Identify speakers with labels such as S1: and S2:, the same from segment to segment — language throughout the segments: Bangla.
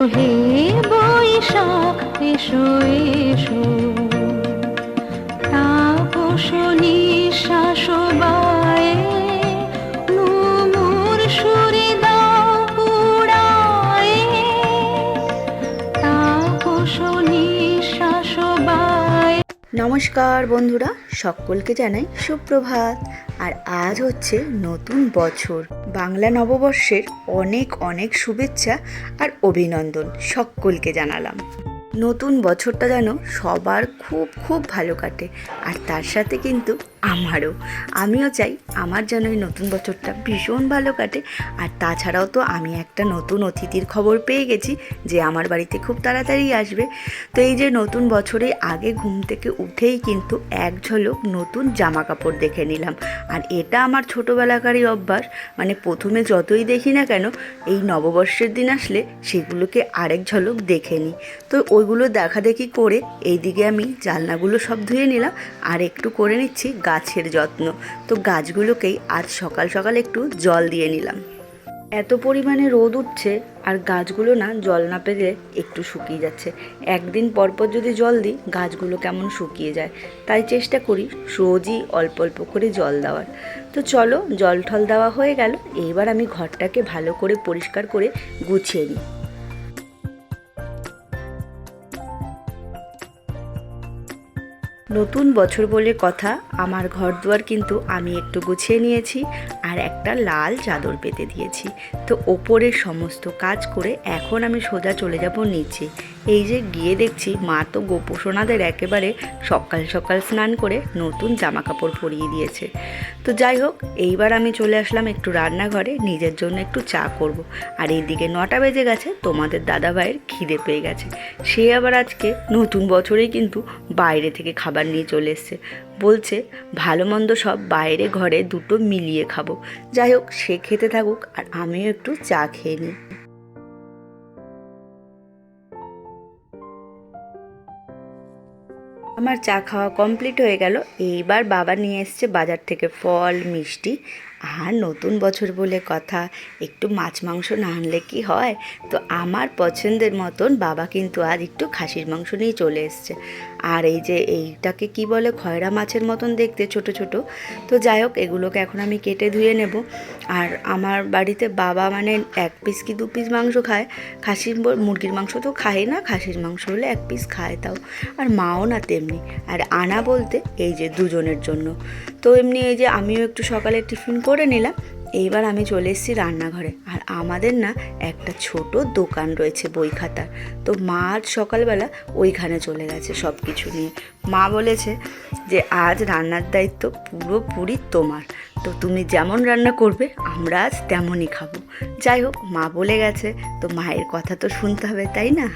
S1: হে বৈশাখ এসো এসো। তাপস শাসবায় বায়ে নুমুর সুরে দাও পুড়ায়ে।
S2: নমস্কার বন্ধুরা, সকলকে জানাই সুপ্রভাত। আর আজ হচ্ছে নতুন বছর। বাংলা নববর্ষের অনেক অনেক শুভেচ্ছা আর অভিনন্দন সকলকে জানালাম। নতুন বছরটা যেন সবার খুব খুব ভালো কাটে। আর তার সাথে কিন্তু আমারও। আমিও চাই আমার যেন এই নতুন বছরটা ভীষণ ভালো কাটে। আর তাছাড়াও তো আমি একটা নতুন অতিথির খবর পেয়ে গেছি যে আমার বাড়িতে খুব তাড়াতাড়ি আসবে। তো এই যে নতুন বছরে আগে ঘুম থেকে উঠেই কিন্তু এক ঝলক নতুন জামা কাপড় দেখে নিলাম। আর এটা আমার ছোটোবেলাকারই অভ্যাস। মানে প্রথমে যতই দেখি না কেন, এই নববর্ষের দিন আসলে সেগুলোকে আরেক ঝলক দেখে নিই। তো ওইগুলো দেখা দেখি করে এইদিকে আমি জানলাগুলো সব ধুয়ে নিলাম। আর একটু করে নিচ্ছি গাছের যত্ন। তো গাছগুলোকেই আজ সকাল সকাল একটু জল দিয়ে নিলাম। এত পরিমাণে রোদ উঠছে আর গাছগুলো না জল না পেলে একটু শুকিয়ে যাচ্ছে। একদিন পর পর যদি জল দিই, গাছগুলো কেমন শুকিয়ে যায়। তাই চেষ্টা করি রোজই অল্প অল্প করে জল দেওয়ার। তো চলো, জল ঠল দেওয়া হয়ে গেল। এইবার আমি ঘরটাকে ভালো করে পরিষ্কার করে গুছিয়ে নিই। নতুন বছর বলে কথা, আমার ঘর দুয়ার কিন্তু আমি একটু গুছিয়ে নিয়েছি আর একটা লাল চাদর পেতে দিয়েছি। তো ওপরের সমস্ত কাজ করে এখন আমি সোজা চলে যাব নিচে। এই যে গিয়ে দেখছি মা তো গোপোষণাদের একেবারে সকাল সকাল স্নান করে নতুন জামা কাপড় পরিয়ে দিয়েছে। তো যাই হোক, এইবার আমি চলে আসলাম একটু রান্নাঘরে, নিজের জন্য একটু চা করব। আর এইদিকে নটা বেজে গেছে, তোমাদের দাদা ভাইয়ের খিদে পেয়ে গেছে। সে আবার আজকে নতুন বছরেই কিন্তু বাইরে থেকে খাবার নিয়ে চলে এসছে। বলছে, ভালো মন্দ সব বাইরে ঘরে দুটো মিলিয়ে খাব। যাই হোক, সে খেতে থাকুক আর আমিও একটু চা খেয়ে নিই। আমার চা খাওয়া কমপ্লিট হয়ে গেল। এইবার বাবা নিয়ে এসছে বাজার থেকে ফল মিষ্টি। আর নতুন বছর বলে কথা, একটু মাছ মাংস না আনলে কি হয়? তো আমার পছন্দের মতন বাবা কিন্তু আজ একটু খাসির মাংস নিয়ে চলে এসছে। আর এই যে এইটাকে কি বলে, খয়রা মাছের মতন দেখতে ছোট ছোট। তো যাই হোক, এগুলোকে এখন আমি কেটে ধুয়ে নেব। আর আমার বাড়িতে বাবা মানে এক পিস কি দু পিস মাংস খায়। খাসির মুরগির মাংস তো খায় না, খাসির মাংস হলে এক পিস খায় তাও। আর মাও না তেমনি। আর আনা বলতে এই যে দুজনের জন্য। তো এমনি এই যে আমিও একটু সকালে টিফিন করে নিলাম। এইবার আমি চলে এসেছি রান্নাঘরে। আর আমাদের না একটা ছোট দোকান রয়েছে বই খাতার। তো মা আজ সকালবেলা ওইখানে চলে গেছে সব কিছু নিয়ে। মা বলেছে যে, আজ রান্নার দায়িত্ব পুরোপুরি তোমার। তো তুমি যেমন রান্না করবে, আমরা আজ তেমনই খাব। যাই হোক, মা বলে গেছে, তো মায়ের কথা তো শুনতে হবে, তাই না?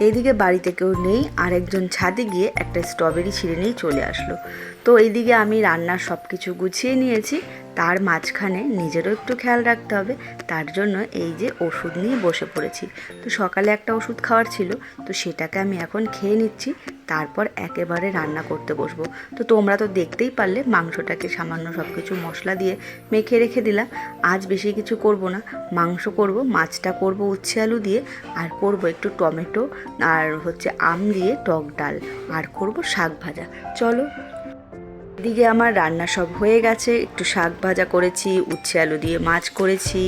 S2: এইদিকে বাড়িতে কেউ নেই আর একজন ছাদে গিয়ে একটা স্ট্রবেরি ছিঁড়ে নিয়ে চলে আসলো। তো এইদিকে আমি রান্নার সব কিছু গুছিয়ে নিয়েছি। তার মাঝখানে নিজেরও একটু খেয়াল রাখতে হবে। তার জন্য এই যে ওষুধ নিয়ে বসে পড়েছি। তো সকালে একটা ওষুধ খাওয়ার ছিল, তো সেটাকে আমি এখন খেয়ে নিচ্ছি। তারপর একেবারে রান্না করতে বসবো। তো তোমরা তো দেখতেই পারলে, মাংসটাকে সামান্য সব কিছু মশলা দিয়ে মেখে রেখে দিলাম। আজ বেশি কিছু করব না। মাংস করব, মাছটা করব উচ্ছে আলু দিয়ে, আর করব একটু টমেটো, আর হচ্ছে আম দিয়ে টক ডাল, আর করব শাক ভাজা। চলো এদিকে আমার রান্না সব হয়ে গেছে। একটু শাক ভাজা করেছি, উচ্ছে আলু দিয়ে মাছ করেছি,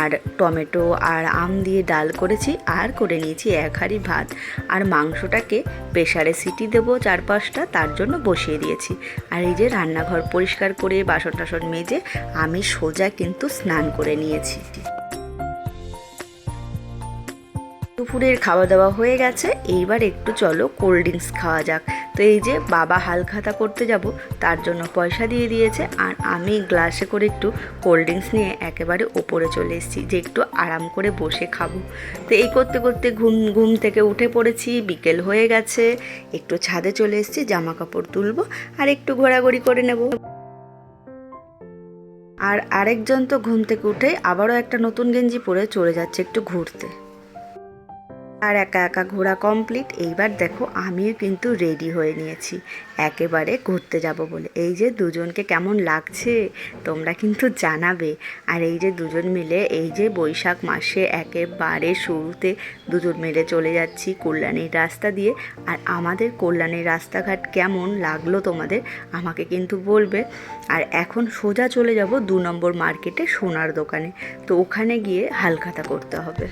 S2: আর টমেটো আর আম দিয়ে ডাল করেছি, আর করে নিয়েছি এক হাঁড়ি ভাত। আর মাংসটাকে প্রেশারে সিটি দেবো চার পাঁচটা তার জন্য বসিয়ে দিয়েছি। আর এই যে রান্নাঘর পরিষ্কার করে, বাসন টাসন মেজে, আমি সোজা কিন্তু স্নান করে নিয়েছি। দুপুরের খাওয়া দাওয়া হয়ে গেছে, এইবার একটু চলো কোল্ড ড্রিঙ্কস খাওয়া যাক। তো এই যে বাবা হালখাতা করতে যাব, তার জন্য পয়সা দিয়ে দিয়েছে, আর আমি গ্লাসে করে একটু কোল্ড ড্রিঙ্কস নিয়ে একেবারে ওপরে চলে এসেছি, যে একটু আরাম করে বসে খাব। তো এই করতে করতে ঘুম ঘুম থেকে উঠে পড়েছি, বিকেল হয়ে গেছে, একটু ছাদে চলে এসেছি জামা কাপড় তুলবো, আর একটু ঘোরাঘুরি করে নেব। আর আরেকজন তো ঘুম থেকে উঠে আবারও একটা নতুন গেঞ্জি পরে চলে যাচ্ছে একটু ঘুরতে। আর একা একা ঘোরা কমপ্লিট এইবার দেখো আমিও কিন্তু রেডি হয়ে নিয়েছি। একেবারে ঘুরতে যাব বলে। এই যে দুজনকে কেমন লাগছে, তোমরা কিন্তু জানাবে। আর এই যে দুজন মিলে, এই যে বৈশাখ মাসে একেবারে শুরুতে দুজন মিলে চলে যাচ্ছি কল্যাণীর রাস্তা দিয়ে। আর আমাদের কল্যাণীর রাস্তাঘাট কেমন লাগল তোমাদের আমাকে কিন্তু বলবে। আর এখন সোজা চলে যাব দু নম্বর মার্কেটে সোনার দোকানে। তো ওখানে গিয়ে হালখাতা করতে হবে।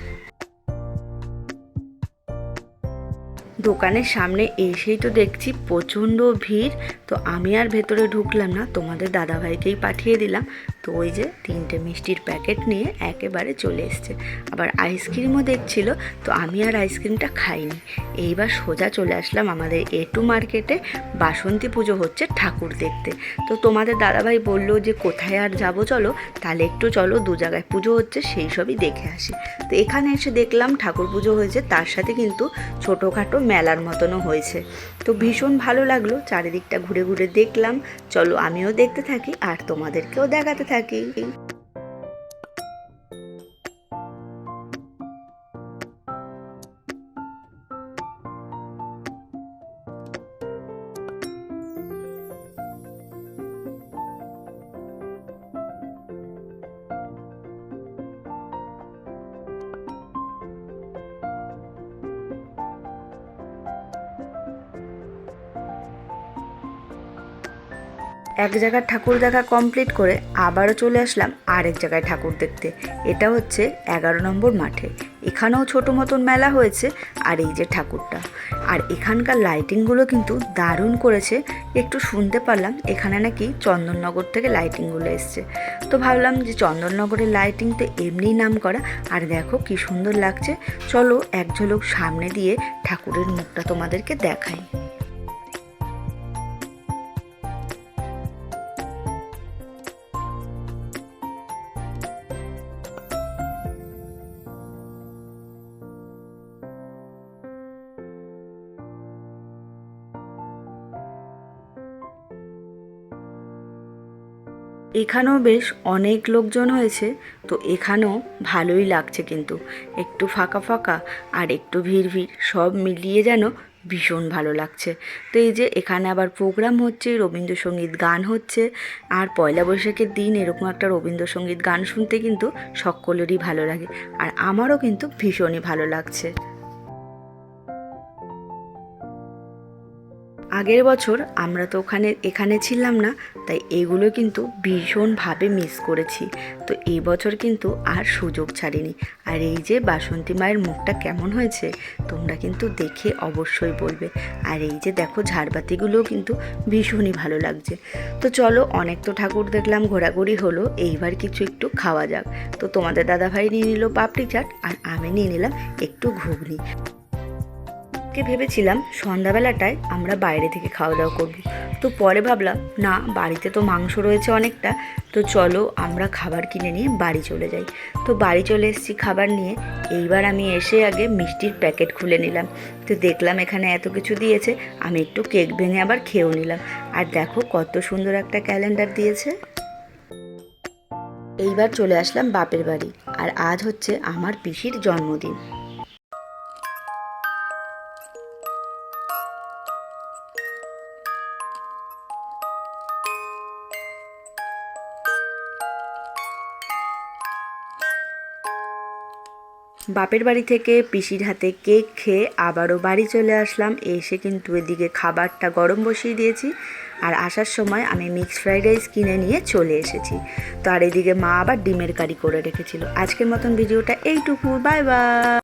S2: দোকানের সামনে এসেই তো দেখছি প্রচণ্ড ভিড়। তো আমি আর ভেতরে ঢুকলাম না, তোমাদের দাদাভাইকেই পাঠিয়ে দিলাম। তো ওই যে তিনটে মিষ্টির প্যাকেট নিয়ে একেবারে চলে এসছে। আবার আইসক্রিমও দেখছিল, তো আমি আর আইসক্রিমটা খাইনি। এইবার সোজা চলে আসলাম আমাদের এ টু মার্কেটে, বাসন্তী পুজো হচ্ছে ঠাকুর দেখতে। তো তোমাদের দাদাভাই বলল যে কোথায় আর যাব চলো, তাহলে একটু চলো, দু জায়গায় পুজো হচ্ছে, সেই সবই দেখে আসি। তো এখানে এসে দেখলাম ঠাকুর পুজো হয়েছে, তার সাথে কিন্তু ছোটোখাটো মেলার মতনও হয়েছে। তো ভীষণ ভালো লাগল, চারিদিকটা ঘুরে ঘুরে দেখলাম। চলো আমিও দেখতে থাকি আর তোমাদেরকেও দেখাতে থাকি। এক জায়গার ঠাকুর দেখা কমপ্লিট করে আবারও চলে আসলাম আরেক জায়গায় ঠাকুর দেখতে। এটা হচ্ছে এগারো নম্বর মাঠে। এখানেও ছোটো মতন মেলা হয়েছে আর এই যে ঠাকুরটা। আর এখানকার লাইটিংগুলো কিন্তু দারুণ করেছে। একটু শুনতে পারলাম, এখানে নাকি চন্দননগর থেকে লাইটিংগুলো এসছে। তো ভাবলাম যে চন্দননগরের লাইটিং তো এমনিই নাম করা আর দেখো কি সুন্দর লাগছে। চলো এক ঝলক সামনে দিয়ে ঠাকুরের মুখটা তোমাদেরকে দেখাই। এখানেও বেশ অনেক লোকজন হয়েছে, তো এখানেও ভালোই লাগছে কিন্তু। একটু ফাঁকা ফাঁকা আর একটু ভিড় ভিড়, সব মিলিয়ে যেন ভীষণ ভালো লাগছে। তো এই যে এখানে আবার প্রোগ্রাম হচ্ছে, রবীন্দ্রসঙ্গীত গান হচ্ছে, আর পয়লা বৈশাখের দিন এরকম একটা রবীন্দ্রসঙ্গীত গান শুনতে কিন্তু সকলেরই ভালো লাগে, আর আমারও কিন্তু ভীষণই ভালো লাগছে। আগের বছর আমরা তো ওখানে, এখানে ছিলাম না, তাই এগুলো কিন্তু ভীষণভাবে মিস করেছি। তো এই বছর কিন্তু আর সুযোগ ছাড়িনি। আর এই যে বাসন্তী মায়ের মুখটা কেমন হয়েছে, তোমরা কিন্তু দেখে অবশ্যই বলবে। আর এই যে দেখো ঝাড়বাতিগুলোও কিন্তু ভীষণই ভালো লাগছে। তো চলো, অনেক তো ঠাকুর দেখলাম, ঘোরাঘুরি হলো, এইবার কিছু একটু খাওয়া যাক। তো তোমাদের দাদাভাই নিয়ে নিল পাপড়ি চাট, আর আমি নিয়ে নিলাম একটু ঘুগনি। কে ভেবেছিলাম সন্ধ্যাবেলাটায় আমরা বাইরে থেকে খাওয়া দাওয়া করব। তো পরে ভাবলাম, না, বাড়িতে তো মাংস রয়েছে অনেকটা, তো চলো আমরা খাবার কিনে নিয়ে বাড়ি চলে যাই। তো বাড়ি চলে এসেছি খাবার নিয়ে, এইবার আমি এসে আগে মিষ্টির প্যাকেট খুলে নিলাম। তো দেখলাম এখানে এত কিছু দিয়েছে, আমি একটু কেক ভেঙে আবার খেয়েও নিলাম। আর দেখো কত সুন্দর একটা ক্যালেন্ডার দিয়েছে। এইবার চলে আসলাম বাপের বাড়ি, আর আজ হচ্ছে আমার পিসির জন্মদিন। বাপের বাড়ি থেকে পিসির হাতে কেক খেয়ে আবারও বাড়ি চলে আসলাম। এসে কিন্তু এদিকে খাবারটা গরম বসিয়ে দিয়েছি আর আসার সময় আমি মিক্স ফ্রাইড রাইস কিনে নিয়ে চলে এসেছি। তো আর এদিকে মা আবার ডিমের কারি করে রেখেছিল। আজকের মতন ভিডিওটা এইটুকু। Bye bye.